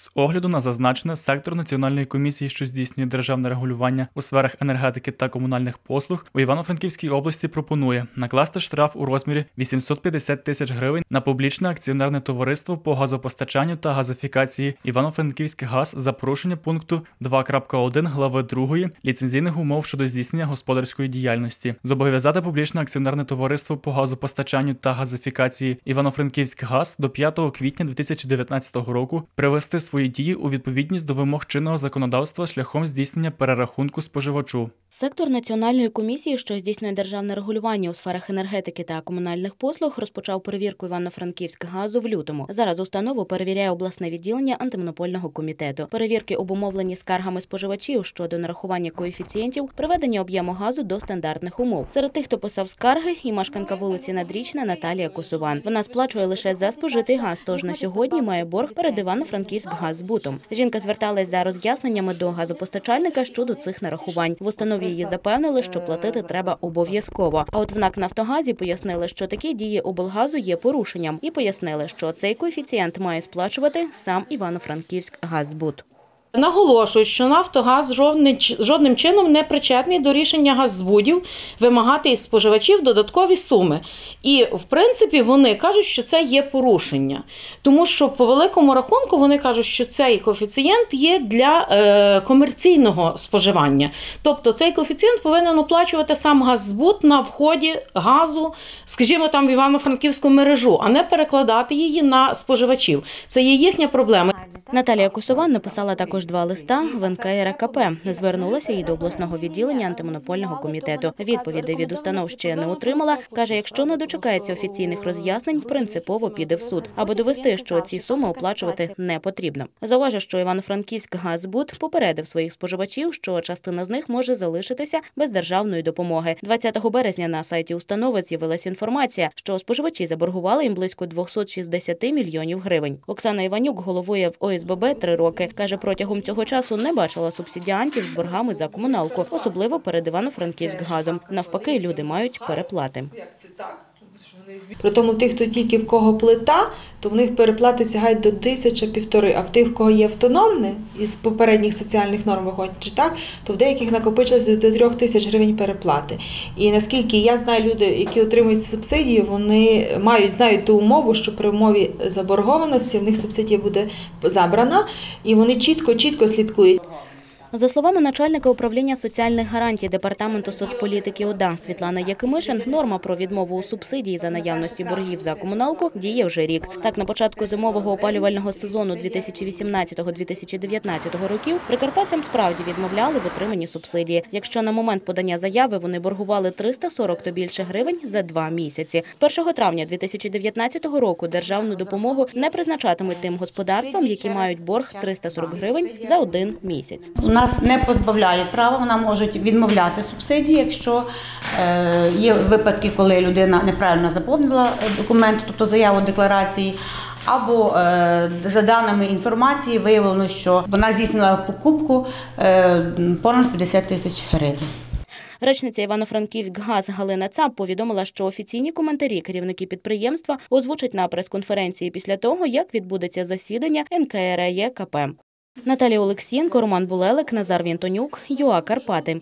З огляду на зазначене сектор Національної комісії, що здійснює державне регулювання у сферах енергетики та комунальних послуг, у Івано-Франківській області пропонує накласти штраф у розмірі 850 тисяч гривень на публічне акціонерне товариство по газопостачанню та газифікації Івано-Франківський газ за порушення пункту 2.1 глави 2 ліцензійних умов щодо здійснення господарської діяльності, зобов'язати публічне акціонерне товариство по газопостачанню та газифікації Івано-Франківський газ до 5 квітня 2019 року привести свої дії у відповідність до вимог чинного законодавства шляхом здійснення перерахунку споживачу. Сектор Національної комісії, що здійснює державне регулювання у сферах енергетики та комунальних послуг, розпочав перевірку Івано-Франківськ газу в лютому. Зараз установу перевіряє обласне відділення антимонопольного комітету. Перевірки обумовлені скаргами споживачів щодо нарахування коефіцієнтів приведення об'єму газу до стандартних умов. Серед тих, хто писав скарги, і мешканка вулиці Надрічна Наталія Косован. Вона сплачує лише за спожитий газ, тож на сьогодні має борг перед Івано-Франківськ газбутом. Жінка зверталась за роз'ясненнями до газопостачальника щодо цих нарахувань. В установі її запевнили, що платити треба обов'язково. А от в НАК Нафтогазі пояснили, що такі дії облгазу є порушенням, і пояснили, що цей коефіцієнт має сплачувати сам Івано-Франківськ газбут. Наголошують, що Нафтогаз жодним, чином не причетний до рішення газзбудів вимагати із споживачів додаткові суми. І, в принципі, вони кажуть, що це є порушення. Тому що по великому рахунку вони кажуть, що цей коефіцієнт є для е, комерційного споживання. Тобто цей коефіцієнт повинен оплачувати сам газзбут на вході газу, скажімо, там в Івано-Франківську мережу, а не перекладати її на споживачів. Це є їхня проблема. Наталія Косован написала також два листа в НКРКП. Звернулася і до обласного відділення антимонопольного комітету. Відповідей від установ ще не отримала. каже, якщо не дочекається офіційних роз'яснень, принципово піде в суд, аби довести, що ці суми оплачувати не потрібно. Зауважу, що Івано-Франківськ газбуд попередив своїх споживачів, що частина з них може залишитися без державної допомоги. 20 березня на сайті установи з'явилася інформація, що споживачі заборгували їм близько 260 мільйонів гривень. Оксана Іванюк головує в ОСББ три роки. каже, протягом цього часу не бачила субсидіантів з боргами за комуналку, особливо перед Івано-Франківськ газом. Навпаки, люди мають переплати. При тому тих, хто тільки в кого плита, то в них переплати сягають до тисяча півтори. А в тих, в кого є автономне із попередніх соціальних норм виходячи так, то в деяких накопичилося до трьох тисяч гривень переплати. І наскільки я знаю, люди, які отримують субсидії, вони мають знають ту умову, що при умові заборгованості в них субсидія буде забрана, і вони чітко, чітко слідкують. За словами начальника управління соціальних гарантій департаменту соцполітики ОДА Світлана Якимишин, норма про відмову у субсидії за наявності боргів за комуналку діє вже рік. Так, на початку зимового опалювального сезону 2018-2019 років прикарпатцям справді відмовляли в отриманні субсидії. Якщо на момент подання заяви вони боргували 340 то більше гривень за два місяці. З 1 травня 2019 року державну допомогу не призначатимуть тим господарствам, які мають борг 340 гривень за один місяць нас не позбавляють права, вона може відмовляти субсидії, якщо е, є випадки, коли людина неправильно заповнила документи, тобто заяву декларації. Або е, за даними інформації виявлено, що вона здійснила покупку е, понад 50 тисяч гривень. Речниця Івано-Франківськгаз Галина Цап повідомила, що офіційні коментарі керівники підприємства озвучать на прес-конференції після того, як відбудеться засідання НКРЕКП. Наталія Олексієнко, Роман Булелик, Назар Вінтонюк, ЮА Карпати.